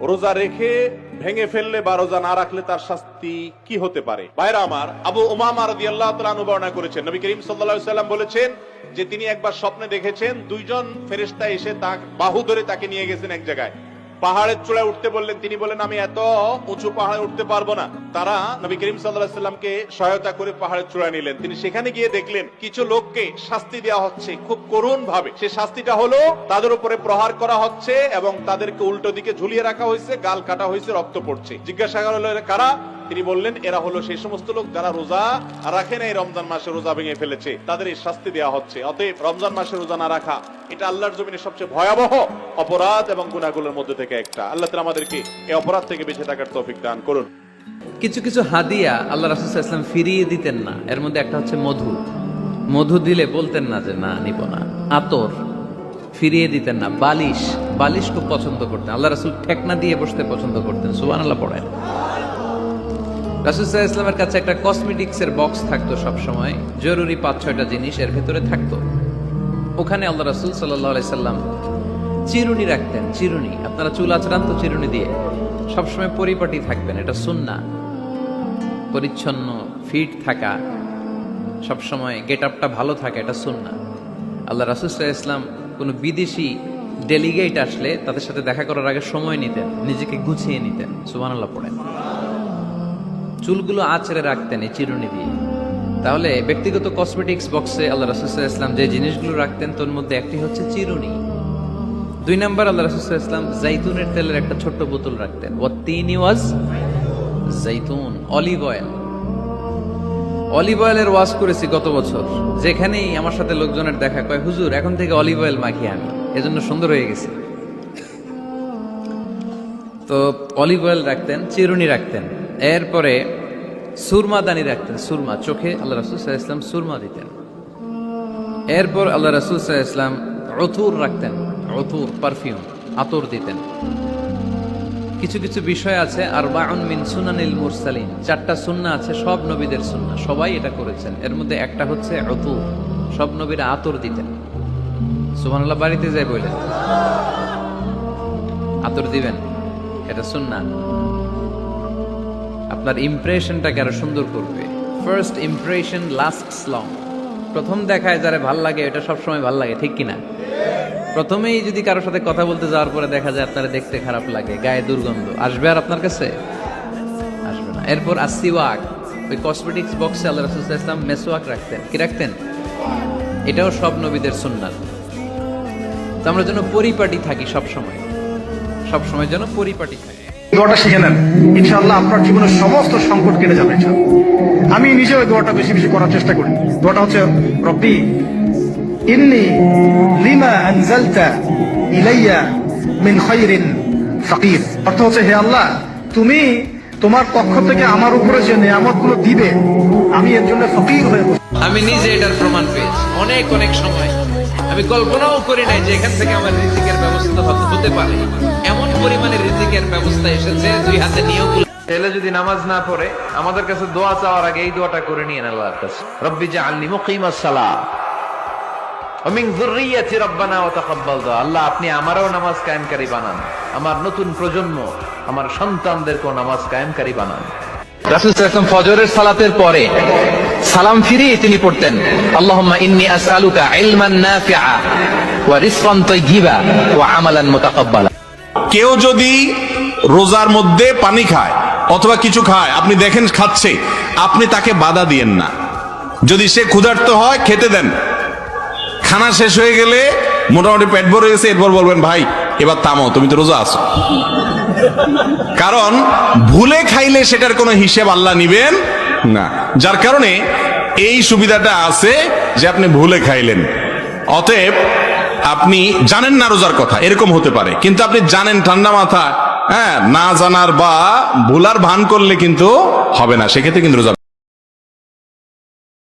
রোজা রেখে ভেঙে ফেললে বা রোজা না রাখলে তার শাস্তি কি হতে পারে? বাইরা আমার, আবু উমামা রাদি আল্লাহ তালু বর্ণনা করেছেন। নবী করিম সাল্লাল্লাহু সাল্লাম বলেছেন যে তিনি একবার স্বপ্নে দেখেছেন দুইজন ফেরেস্তা এসে তার বাহু ধরে তাকে নিয়ে গেছেন এক জায়গায়। পাহাড়ের চূড়ায় উঠতে বললেন, তিনি বলেন আমি এত উঁচু পাহাড়ে উঠতে পারব না। তারা নবী করিম সাল্লাহ সাল্লামকে সহায়তা করে পাহাড়ের চূড়ায় নিলেন। তিনি সেখানে গিয়ে দেখলেন, কিছু লোককে শাস্তি দেওয়া হচ্ছে, খুব করুণ ভাবে সে শাস্তিটা হলো, তাদের উপরে প্রহার করা হচ্ছে এবং তাদেরকে উল্টো দিকে ঝুলিয়ে রাখা হয়েছে, গাল কাটা হয়েছে, রক্ত পড়ছে। জিজ্ঞাসা করা কারা? তিনি বললেন, এরা হলো সেই সমস্ত লোক যারা রোজা রাখে না এই রমজান মাসে রোজা ভেঙে ফেলেছে। তাদের এই শাস্তি দেওয়া হচ্ছে। অতএব রমজান মাসে রোজা না রাখা, এটা আল্লাহর জমিনে সবচেয়ে ভয়াবহ অপরাধ এবং গুণাগুলোর মধ্যে থেকে একটা। আল্লাহ তালা আমাদেরকে এই অপরাধ থেকে বেঁচে থাকার তৌফিক দান করুন। কিছু কিছু হাদিয়া আল্লাহ রাসুল ইসলাম ফিরিয়ে দিতেন না। এর মধ্যে একটা হচ্ছে মধু। মধু দিলে বলতেন না যে, না, নিব না। আতর ফিরিয়ে দিতেন না। বালিশ বালিশ খুব পছন্দ করতেন। আল্লাহ রাসুল ঠেকনা দিয়ে বসতে পছন্দ করতেন। সুবান আল্লাহ পড়েন। রাসুল সাল্লাহ ইসলামের কাছে একটা কসমেটিক্স এর বক্স থাকতো সবসময়। জরুরি পাঁচ, ছয়টা জিনিস এর ভেতরে থাকতো। ওখানে আল্লাহ রাসুল সাল্লাহ সাল্লাম চিরুনি রাখতেন, চিরুনি। আপনারা চুল আচরান তো চিরুনি দিয়ে। সবসময় পরিপাটি থাকবেন এটা সুন্না পরিচ্ছন্ন ফিট থাকা। সবসময় গেট আপটা ভালো থাকে, এটা সুন্না আল্লাহ রাসুল সাল্লাহ ইসলাম কোনো বিদেশি ডেলিগেট আসলে তাদের সাথে দেখা করার আগে সময় নিতেন, নিজেকে গুছিয়ে নিতেন। সুবান আল্লাহ পড়েন। চুলগুলো আঁচড়ে রাখতেন এই চিরুনি দিয়ে। তাহলে ব্যক্তিগত কসমেটিক্স বক্সে আল্লাহ রাসুল্লাহ ইসলাম যে জিনিসগুলো রাখতেন, তোর মধ্যে একটি হচ্ছে চিরুনি। দুই নম্বর আল্লাহ রাসুল্লাহ ইসলাম তেলের একটা ছোট্ট বোতল রাখতেন। ও তিন ওয়াজ জাইতুন, অলিভ অয়েল। অলিভ অয়েলের ওয়াজ করেছি গত বছর। যেখানেই আমার সাথে লোকজনের দেখা কয়, হুজুর, এখন থেকে অলিভ অয়েল মাখি আমি। এজন্য সুন্দর হয়ে গেছে। তো অলিভ অয়েল রাখতেন, চিরুনি রাখতেন। এরপরে সুরমা দানি রাখতেন, সুরমা, চোখে আল্লাহ রাসুল সাহা ইসলাম সুরমা দিতেন। এরপর আল্লাহ রাসুল সাহা ইসলাম অথুর রাখতেন অথুর পারফিউম, আতর দিতেন। কিছু কিছু বিষয় আছে আর বাউন মিন সুনানিল মুরসালিন, চারটা সুন্না আছে, সব নবীদের সুন্না, সবাই এটা করেছেন। এর মধ্যে একটা হচ্ছে অতুর সব নবীরা আতর দিতেন। সুবহানাল্লাহ, বাড়িতে যাই বললেন আতর দিবেন, এটা সুন্না। আপনার ইমপ্রেশনটাকে আরও সুন্দর করবে। ফার্স্ট ইমপ্রেশন লাস্টস লং প্রথম দেখায় যারা ভালো লাগে, এটা সবসময় ভালো লাগে, ঠিক কিনা? প্রথমেই যদি কারোর সাথে কথা বলতে যাওয়ার পরে দেখা যায় আপনারা দেখতে খারাপ লাগে, গায়ে দুর্গন্ধ। আসবে আর আপনার কাছে? আসবে না। এরপর আসিওয়াক ওই কসমেটিক্স বক্সে আল্লাহ রাসুল ইসলাম মেসোয়াক রাখতেন। কি রাখতেন? এটাও সব নবীদের সুন্নাত। তো আমরা যেন পরিপাটি থাকি সব সময় সব সময় যেন পরিপাটি থাকি। দোয়াটা শিখে নেন। ইনশাআল্লাহ আপনার জীবনের সমস্ত সংকট কেটে যাবে আমি নিজে ওই দোয়াটা বেশি বেশি করার চেষ্টা করি। দোয়াটা হচ্ছে, রব্বি, ইন্নি লিমা আনজালতা ইলাইয়া মিন খাইরিন ফাকির। অর্থ হচ্ছে, হে আল্লাহ, তুমি তোমার পক্ষ থেকে আমার উপরে যে নিয়ামতগুলো দিবে, আমি এর জন্য ফকির হয়ে আমি নিজে এটার প্রমাণ পেয়েছি। অনেক অনেক সময় আমি কল্পনাও করি নাই যে এখান থেকে আমার রিজিকের ব্যবস্থা হতে- হতে পারে। এমন পরিমাণে রিজিকের ব্যবস্থা এসেছে দুই হাতে নিয়েও ছেলে যদি নামাজ না পড়ে আমাদের কাছে দোয়া চাওয়ার আগে এই দোয়াটা করে নিয়ে আল্লাহর কাছে। রব্বি জাআলনি মুকিমাস সালাহ। মিন যুররিয়াতি রাব্বানা ওয়া তাকাব্বাল দুআ আল্লাহ আপনি আমারও নামাজ কায়েমকারী বানান। আমার নতুন প্রজন্ম আমার সন্তানদেরকেও নামাজ কায়েমকারী বানান। রাসূল সাল্লাল্লাহু ফজরের সালাতের পরে সালাম ফিরিয়ে তিনি পড়তেন। মুতাকাব্বালা। কেউ যদি রোজার মধ্যে পানি খায় অথবা কিছু খায়, আপনি দেখেন খাচ্ছে, আপনি তাকে বাধা দিয়েন না। যদি সে ক্ষুধার্ত হয়, খেতে দেন। খানা শেষ হয়ে গেলে মোটামুটি পেট ভরে গেছে, এরপর বলবেন, ভাই, এবার থামো তুমি তো রোজা আছো। কারণ, ভুলে খাইলে সেটার কোনো হিসেব আল্লাহ নিবেন না। যার কারণে এই সুবিধাটা আছে যে আপনি ভুলে খাইলেন। অতএব আপনি জানেন না রোজার কথা, এরকম হতে পারে। কিন্তু আপনি জানেন ঠান্ডা মাথা হ্যাঁ না জানার বা ভুলার ভান করলে কিন্তু হবে না, সেক্ষেত্রে কিন্তু রোজা